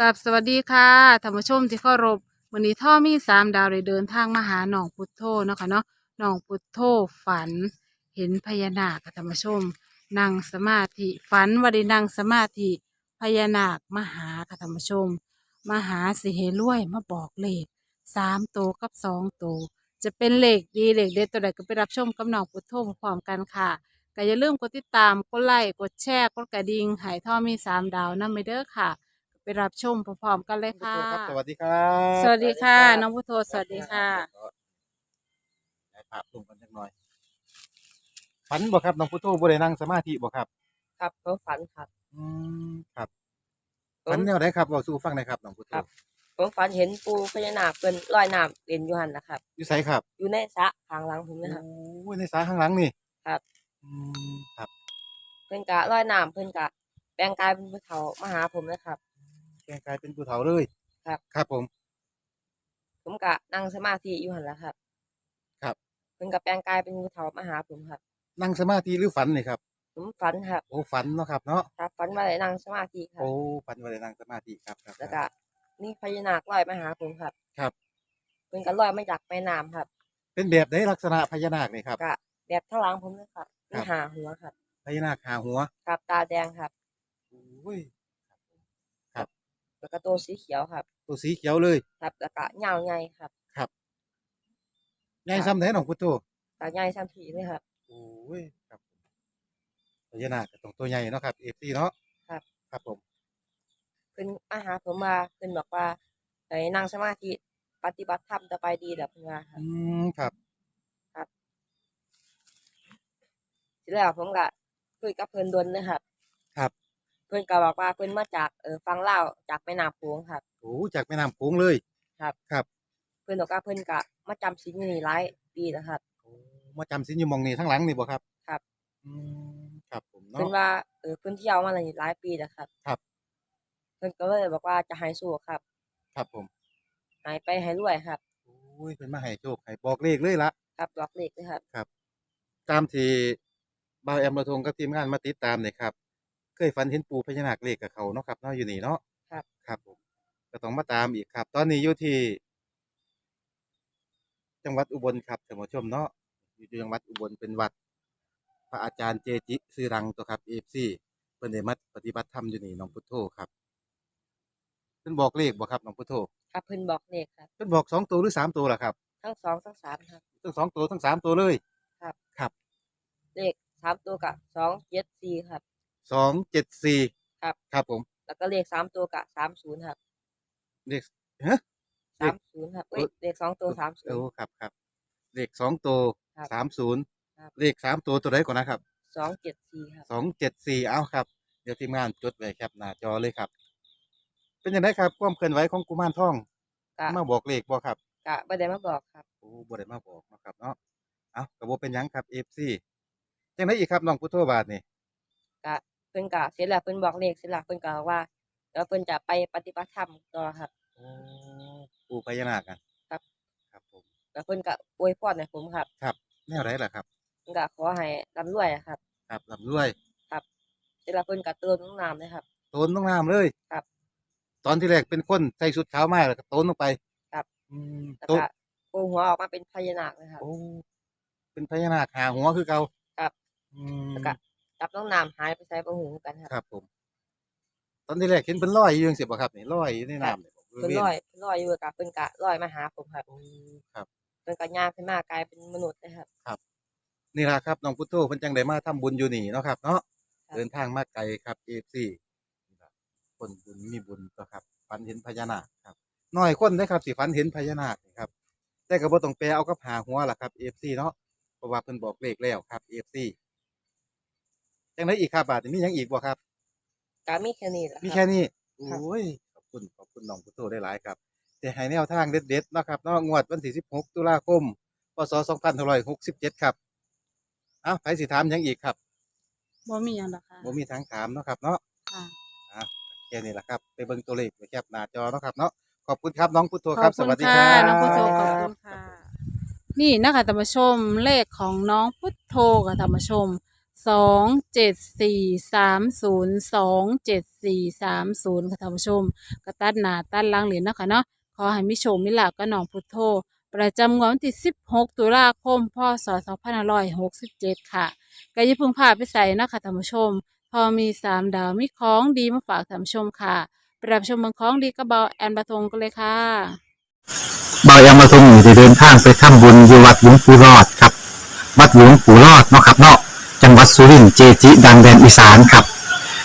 กับสวัสดีค่ะท่านผู้ชมที่เคารพวันนี้ท่อมีสามดาวได้เดินทางมาหาหนองพุทโธเนาะค่ะเนาะหนองพุทโธฝัน เห็นพญานาคค่ะท่านผู้ชมนั่งสมาธิฝันว่าได้นั่งสมาธิพญานาคมาหาค่ะท่านผู้ชมมาหาสิเฮรวยมาบอกเลขสามตัวกับสองตัวจะเป็นเลขดีเลขเด็ดตัวใดก็ไปรับชมกับหนองพุทโธพร้อมกันค่ะก็อย่าลืมกดติดตามกดไลค์กดแชร์กดกระดิ่งหายท่อมีสามดาวนั่นไปเด้อค่ะ ไปรับชมพร้อมๆกันเลยค่ะ ครับสวัสดีครับสวัสดีค่ะ น้องพุทโธสวัสดีค่ะให้ภาพรวมกันจักหน่อยฝันบ่ครับน้องพุทโธบ่ได้นั่งสมาธิบ่ครับ ครับผมฝันครับ อืมครับผม ฝันแนวไหนครับบอกสู่ฟังหน่อยครับน้องพุทโธครับ ผมฝันเห็นปูพญานาคเป็นลอยน้ำเล่นอยู่หันนะครับ อยู่ไสครับอยู่ในสระข้างหลังผมนะครับ โอ้ยในสาข้างหลังนี่ครับ อืมครับ เพิ่นกะลอยน้ำเพิ่นกะแปลงกายเป็นผู้เฒ่ามาหาผมนะครับ แกงกลายเป็นผู้เฒ่าเลยครับ ครับผม ผมกะนั่งสมาธิอยู่หันแล้วครับ ครับ เพิ่นกะแปลงกายเป็นผู้เฒ่ามาหาผมครับ นั่งสมาธิหรือฝันนี่ครับ ผมฝันครับ โอ้ฝันเนาะครับเนาะครับฝันว่าได้นั่งสมาธิครับ โอ้ฝันว่าได้นั่งสมาธิครับครับแล้วก็มีพญานาคลอยมาหาผมครับ ครับ เพิ่นกะลอยมาจากแม่น้ำครับ เป็นแบบไหนลักษณะพญานาคนี่ครับกะแบบข้างหลังผมเลยครับมีครับหาหัวครับพญานาคหาหัว ครับตาแดงครับโอ้ย แล้วก็ตัวสีเขียวครับ ตัวสีเขียวเลย ครับแล้วก็ยาวใหญ่ครับครับใหญ่ซ้ำไหนน้องพุทโธตาใหญ่ซ้ำผีเลยครับโอ้ยครับพญานาคก็ต้องตัวใหญ่เนาะครับเอฟซีเนาะครับ ครับผมเพิ่นมาหาผมมาเพิ่นบอกว่าให้นั่งสมาธิปฏิบัติธรรมต่อไปดีแล้วเพิ่นว่าครับอืมครับทีแล้วผมก็คุยกับเพิ่นดนเลยครับครับ เพิ่นก็บอกว่าเพิ่นมาจากเออฟังเล่าวจากแม่น้ำโขงครับ โอ้จากแม่น้ำโขงเลยครับ ครับเพิ่นบอกว่าเพิ่นก็มาจำศีลอยู่นี่หลายปีแล้วครับ โอ้มาจำสินอยู่หมองนี่ทั้งหลังนี่บ่ครับครับ อืมครับผมเพิ่เนาะ นว่าเออเพิ่นเที่ยวมาหลายปีแล้วครับ ครับ เพิ่นก็เลยบอกว่าจะให้สู้ครับครับผมใหายไปให้รวยครับ โอ้ยเพิ่นมาให้โชคให้บอกเลขเลยละครับบอกเลขเลยครับ ตามที่บ่าวแอมระทงกับทีมงานมาติดตามเนี่ยครับ เคยฝันเห็นปู่พญานาคเลขกับเขาเนาะครับเนาะอยู่นี่เนาะครับ ครับผมก็ต้องมาตามอีกครับ ตอนนี้อยู่ที่ จังหวัดอุบลครับท่านผู้ชมเนาะอยู่ที่จังหวัดอุบลเป็นวัด พระอาจารย์เจจิซื่อรังตัวครับเอฟซีเพิ่นได้มาปฏิบัติธรรมอยู่นี่น้องพุทโธครับเพิ่นบอกเลขบ่ครับน้องพุทโธครับเพิ่นบอกเลขครับเพิ่นบอกสองตัวหรือสามตัวล่ะครับ ทั้งสองทั้งสามครับทั้งสองตัวทั้งสามตัวเลย ครับ ครับ เลขสามตัวกับสองเจ็ดสี่ครับ สองเจ็ดสี่ครับ ครับผม แล้วก็เลขสามตัวกับสามศูนย์ครับเลขฮะ เลสาขมศูนย์ครับเอ้ยเลขสองตัวสามศูนโอ้ย์ ครับครับเลขสองตัวครับสามศูนย์ครับ เลขสามตัวตัวไหนก่อนนะครับสองเจ็ดสี่ครับ สองเจ็ดสี่เอาครับ เดี๋ยวทีมงานจดไว้แคปหน้าจอเลยครับ เป็นยังไงครับความเคลื่อนไหวของกุมารทองกะมาบอกเลขบ่ครับ กะไม่ได้มาบอกครับ โอ้บ่ได้มาบอกเนาะครับเนาะ เอากระโบเป็นหยังครับเอฟซีจังไดอีกครับน้องพุทโธบาทนี่กะ เพิ่นกะเสร็จแล้วเพิ่นบอกเลขเสร็จแล้วเพิ่นกะว่าเดี๋ยวเพิ่นจะไปปฏิบัติธรรมต่อครับ โอ้ปู่พญานาคกันครับ ครับผม แล้วเพิ่นกะอวยพรให้ผมครับครับแนวไรล่ะครับ เพิ่นกะขอให้ร่ำรวยอะครับ ครับลำรวย เสร็จแล้วเพิ่นกะเตือนน้ำน้ำเลยครับ โตนลงน้ำเลยครับ ตอนที่แรกเป็นคนใส่ชุดขาวมากแล้วก็โตนลงไปครับ อืมแล้วโตนก็โกหัวออกมาเป็นพญานาคเลยครับ โอ้เป็นพญานาคหาหัวคือเก่าครับ อืมแล้วก็ จับน้องน้ำหายไปใส่ประหูกันครับครับผม ตอนที่แรกเห็นเป็นลอยอยู่จังซี่บ่ครับนี่ลอยอยู่ในน้ำเนี่ยเพิ่นลอยเพิ่นลอยอยู่กับเพิ่นกะลอยมาหาผมครับโอ้ครับเพิ่นกะย่างขึ้นมากลายเป็นมนุษย์เลยครับ นี่ล่ะครับน้องพุทโธเพิ่นจังได้มาทำบุญอยู่นี่เนาะครับ เนาะครับเดินทางมาไกลครับ FC นี่ล่ะคนบุญมีบุญต่อครับฝันเห็นพญานาคครับน้อยคนเด้อครับสิฝันเห็นพญานาคนี่ครับแต่ก็บ่ต้องแปลเอากับหาหัวล่ะครับ FC เนาะเพราะว่าเพิ่นบอกเลขแล้วครับ FC จังไดอีกครับบาดนี้มีหยังอีกบ่ครับกะมีแค่นี้แหละมีรับแค่นี้โอครับ้ยขอบคุณขอบคุณน้องพุทโธได้หลายครับ แต่ให้แนวทางเด็ดๆเนาะครับเนาะงวดวันที่16ตุลาคมพศ2567ครับเอ้าใครสิถามหยังอีกครับบ่มีหยังหรอกค่ะบ่มีทางถามเนาะครับเนาะ ค่ะอะแค่นี้แหละครับ ไปเบิ่งตัวเลขไว้แคปหน้าจอเนาะครับเนาะขอบคุณครับน้องพุทโธขครัอบบสคุณวัสดีคค่ะรับน้องพุทโธขอบคุณค่ะ นี่นะคะธรรมชมเลขของน้องพุทโธกับธรรมชม สองเจ็ดสี่สามศูนย์สองเจ็ดสี่สามศูนย์ค่ะท่านผู้ชมกระตัดหนาตัดหลังเหรียญนะค่ะเนาะขอให้มิโชคมิลากับน้องพุทโธประจำงวดวันที่ 16 ตุลาคม พศ 2567 ค่ะก็อย่าเพิ่งพาไปใส่นะคะท่านผู้ชม พอมี 3 ดาวมีของดีมาฝากท่านผู้ชมค่ะปรับชมเมืองของดีกระเบาแอนบะทงกันเลยค่ะบายามาทรงอยู่เดินทางไปทำบุญอยู่วัดหลวงปู่รอดครับ วัดหลวงปู่รอดเนาะครับเนาะ จังหวัดสุรินทร์เจจิดังแดนอีสานครับ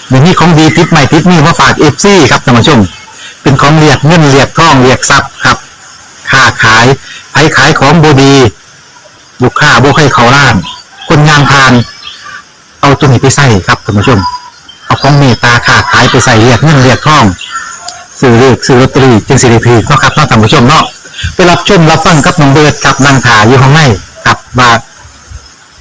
เดี๋ยวนี้ของดีติดใหม่ติดนี่มาฝากเอฟซีครับท่านผู้ชม เป็นของเรียกเงินเรียกทองเรียกทรัพย์ครับค้าขายไผขายของบดีลูกค้าบ่ให้เขาล้าน คนงานพาน เอาตัวนี้ไปใส่ครับท่านผู้ชม เอาของเมตตาค้าขายไปใส่เรียกเงินเรียกทองซื้อเลขซื้อลอตเตอรี่จึงสิริพีเนาะครับท่านผู้ชมเนาะไปรับชมรับฟังกับน้องเบิร์ดกับนางถาอยู่ข้างในกับว่า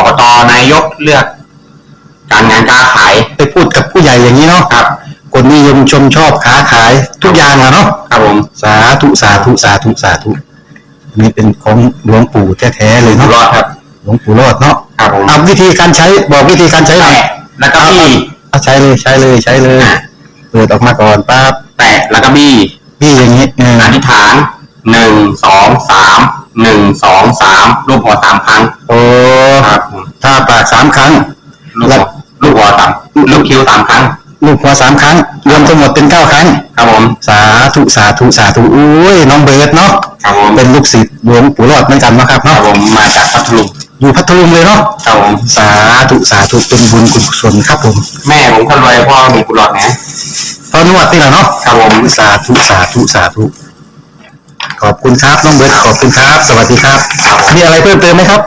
อบตนายกเลือก การงานการขายไปพูดกับผู้ใหญ่อย่างนี้เนาะครับ คนนิยมชมชอบค้าขายทุกอย่างอะเนาะครับผมสาธุสาธุสาธุสาธุอันนี้เป็นของหลวงปู่แท้ๆเลยอยู่เนาะรอดครับ หลวงปู่รอดเนาะครับผมเอาวิธีการใช้บอกวิธีการใช้หน่อยแตะแล้วก็บี้เอาใช้เลยใช้เลยใช้เลยเปิดออกมาก่อนปั๊บแตะแล้วก็บี้พี่อย่างนี้เอออธิษฐานหนึ่งสองสาม หนึ่งสองสามรูปหัวสามครั้งโอ้ครับผมถ้าปากสามครั้ง ลูกหัวลูกหัวสามลูกคิ้วสามครั้ง ลูกหัวสามครั้ง รวมทั้งหมดเป็นเก้าครั้ง ครับผม สาธุสาธุสาธุอุ้ยน้องเบิร์ดเนาะครับผมเป็นลูกศิษย์หลวงปู่รอดเหมือนกันเนาะครับครัเนาะบผมมาจากพัทลุงอยู่พัทลุงเลยเนาะครับผมสาธุสาธุเป็นบุญกุศลครับผมแม่ผมคนรวยพ่อมีกุหลาบนะตอนนวดนี่แหละเนาะครับผม สาธุสาธุสาธุ ขอบคุณครับน้องเบิร์ตขอบคุณครับ สวัสดีครับ มีอะไรเพิ่มเติมไหมครับ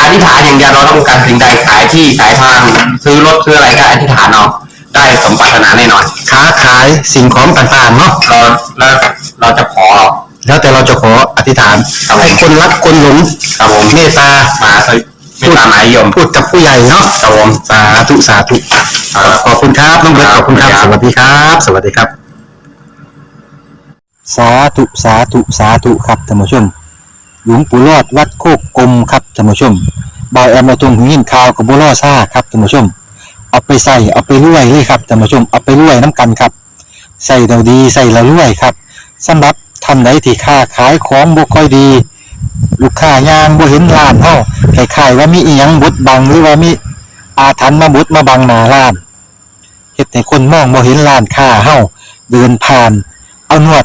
อธิษฐานอย่างเดียวเราต้องการสิ่งใดขายที่ขายทางซื้อรถซื้ออะไรก็อธิษฐานเอาได้สมปรารถนาแน่นอนค้าขายสิ่งของต่างๆเนาะเราแล้วเราจะขอ แล้วแต่เราจะขออธิษฐานให้คนรักคนหลงครับผมเมตตามาสวิไม่ตามหมายยมพูดกับผู้ใหญ่เนาะครับผม สาธุสาธุขอบคุณครับน้องเบิร์ตขอบคุณครับ สวัสดีครับ สวัสดีครับ สาธุสาธุสาธุครับท่านผู้ชม หลวงปู่รอดวัดโคกกลมครับท่านผู้ชมบอยแอมมาตรงหินข่าวกับบัวล่อซ่าครับท่านผู้ชม เอาไปใส่เอาไปรวยเลยครับท่านผู้ชมเอาไปรวยน้ำกันครับ ใส่เราดีใส่เรารวยครับสำหรับท่านใดที่ค้าขายของบ่ค่อยดี ลูกค้ายางบ่เห็นร้านเฮาคล้ายๆว่ามีอีหยังบดบังหรือว่ามีอาถรรพ์มาบดมาบังหน้าร้านเฮ็ดให้คนมองบ่เห็นร้านค้าเฮาเดินผ่าน เอานวด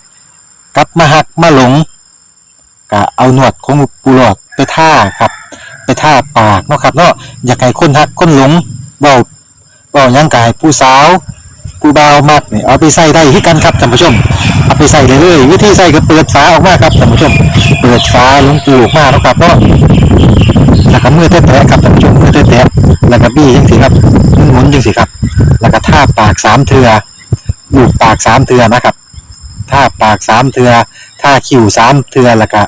กลับมาหักมาหลงก็เอาหนวดของปูหลอดไปท่าครับ ไปท่าปากเนาะครับเนาะอยากให้คนหักคนหลงเบาเบายังกายผู้สาวผู้เบามากเนี่ยเอาไปใส่ได้ที่กันครับท่านผู้ชม เอาไปใส่เลยเลยวิธีใส่ก็เปิดฝาออกมาครับท่านผู้ชม เปิดฝาลงปูออกมาเนาะครับเนาะแล้วก็มือแตะๆครับท่านผู้ชมมือแตะๆแล้วก็บี้จังสิครับหมุนๆจังสิครับ แล้วก็ท่าปากสามเทือลูบปากสามเทือนะครับ ท่าปากสามเทือท่าคิ้วสามเทือแล้วก็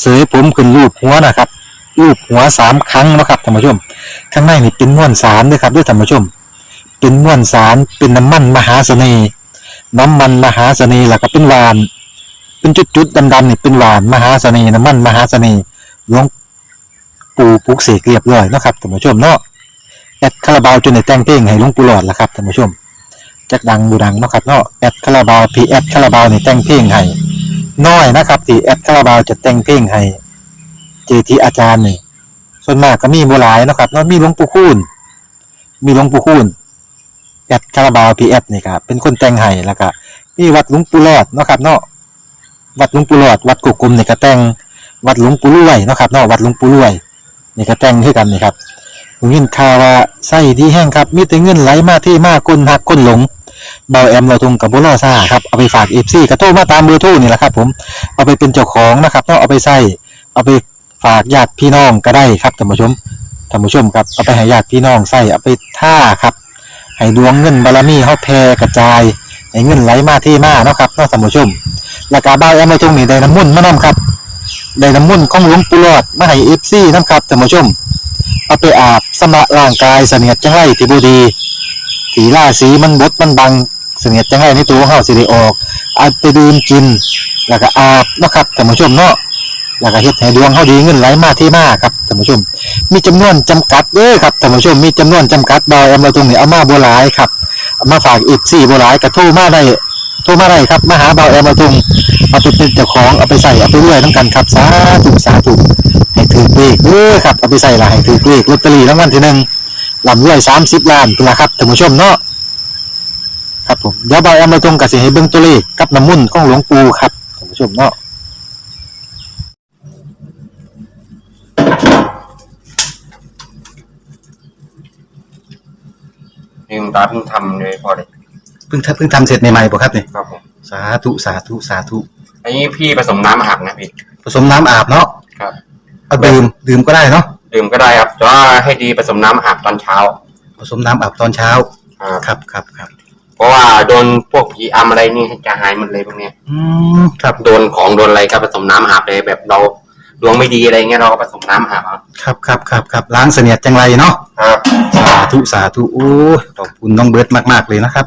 เสยผมขึ้นรูปหัวนะครับรูปหัวสามครั้งนะครับท่านผู้ชม ข้างในนี่เป็นม้วนสารด้วยครับด้วยท่านผู้ชม เป็นม้วนสารเป็นน้ำมันมหาเสน่ห์น้ำมันมหาเสน่ห์แล้วก็เป็นหวาน เป็นจุดๆดำๆนี่เป็นหวานมหาเสน่ห์น้ำมันมหาเสน่ห์หลวงปู่ปลุกเสกเรียบร้อยนะครับท่านผู้ชมเนาะแอดคาราบาวจนในแต่งเพลงให้หลวงปู่หลอดละครับท่านผู้ชม จักดังบูดังเนาะครับเนาะแอดคาราบาวพีแอดคาราบาวนี่แต่งเพลงให้น้อยนะครับที่แอดคาราบาวจะแต่งเพลงให้เจทีอาจารย์นี่ส่วนมากก็มีโบหลายเนาะครับเนาะมีหลวงปู่คูณมีหลวงปู่คูณแอดคาราบาวพีแอดนี่ครับเป็นคนแต่งให้แล้วก็มีวัดหลวงปู่รอดเนาะครับเนาะวัดหลวงปู่รอดวัดกุกกลมนี่ก็แต่งวัดหลวงปู่รวยเนาะครับเนาะวัดหลวงปู่รวยนี่ก็แต่งคือกันนี่ครับ ผมยินข่าวว่าไส้ดีแห้งครับมีแต่เงินไหลมาที่มากคนหักคนหลงเบาแอมเราทงกับบุรอซ่าครับเอาไปฝากเอฟซีกระโทรมาตามเบอร์โทรนี่แหละครับ ผมเอาไปเป็นเจ้าของนะครับเนาะเอาไปใส่เอาไปฝากญาติพี่น้องก็ได้ครับท่านผู้ชมท่านผู้ชมครับเอาไปให้ญาติพี่น้องใส่เอาไปท่าครับให้ดวงเงินบารมีเฮาแผ่กระจายให้เงินไหลมาที่มาเนาะครับเนาะท่านผู้ชมแล้วก็บ้าแอมมาตรงนี้ได้น้ำมุ่นมานํครับได้น้ำมุ่นของหลวงปู่หลอดมาให้ FC นํครับท่านผู้ชม เอาไปอาบสำระร่างกายเสนียดจังไรที่บ่ดีสีราสีมันบดมันบังเสนียดจังไรในตัวเฮาสิได้ออกเอาไปดื่มกิน แล้วก็อาบนะครับท่านผู้ชมเนาะแล้วก็เฮ็ดให้ดวงเฮาดีเงินไหลมาที่มาครับท่านผู้ชม มีจำนวนจำกัดเด้อครับท่านผู้ชมมีจำนวนจำกัดดอยเอามาตรงนี้เอามาบ่หลายครับเอามาฝากอีก4บ่หลายก็โทรมาได้ โทรมาได้ครับมาหาเบาแอมมาตรงเอาไปเป็นเจ้าของเอาไปใส่เอาไปรวยนํกันครับสาธุสาธุให้ถือเลขเด้อครับเอาไปใส่ละให้ถือเลขลอตเตอรี่รางวัลที่หนึ่งลำรวย30ล้านนละครับท่านผู้ชมเนาะครับผมเดี๋ยวเบาแอมมาตรงก็สิให้เบิ่งตัวเลขกับน้ำมุ่นของหลวงปู่ครับท่านผู้ชมเนาะนี่คุณตาเพิ่งทำเลยพอเลย เพิ่งทำเพิ่งทำเสร็จใหม่ๆป่ะครับเนี่ยครับผมสาธุสาธุสาธุอันนี้พี่ผสมน้ำอาบนะพี่ผสมน้ำอาบเนาะครับเอาดื่มดื่มก็ได้เนาะดื่มก็ได้ครับแต่ว่าให้ดีผสมน้ำอาบตอนเช้า ผสมน้ำอาบตอนเช้าครับ ครับครับครับเพราะว่าโดนพวกผีอำอะไรนี่จะหายหมดเลยพวกเนี้ยอืมครับโดนของโดนอะไรก็ผสมน้ำอาบเลยแบบเราดวงไม่ดีอะไรเงี้ยเราก็ผสมน้ำอาบเอาครับครับครับครับล้างเสนียดจังไรเนาะครับ สาธุสาธุโอ้ยขอบคุณน้องเบิร์ตมากๆเลยนะครับ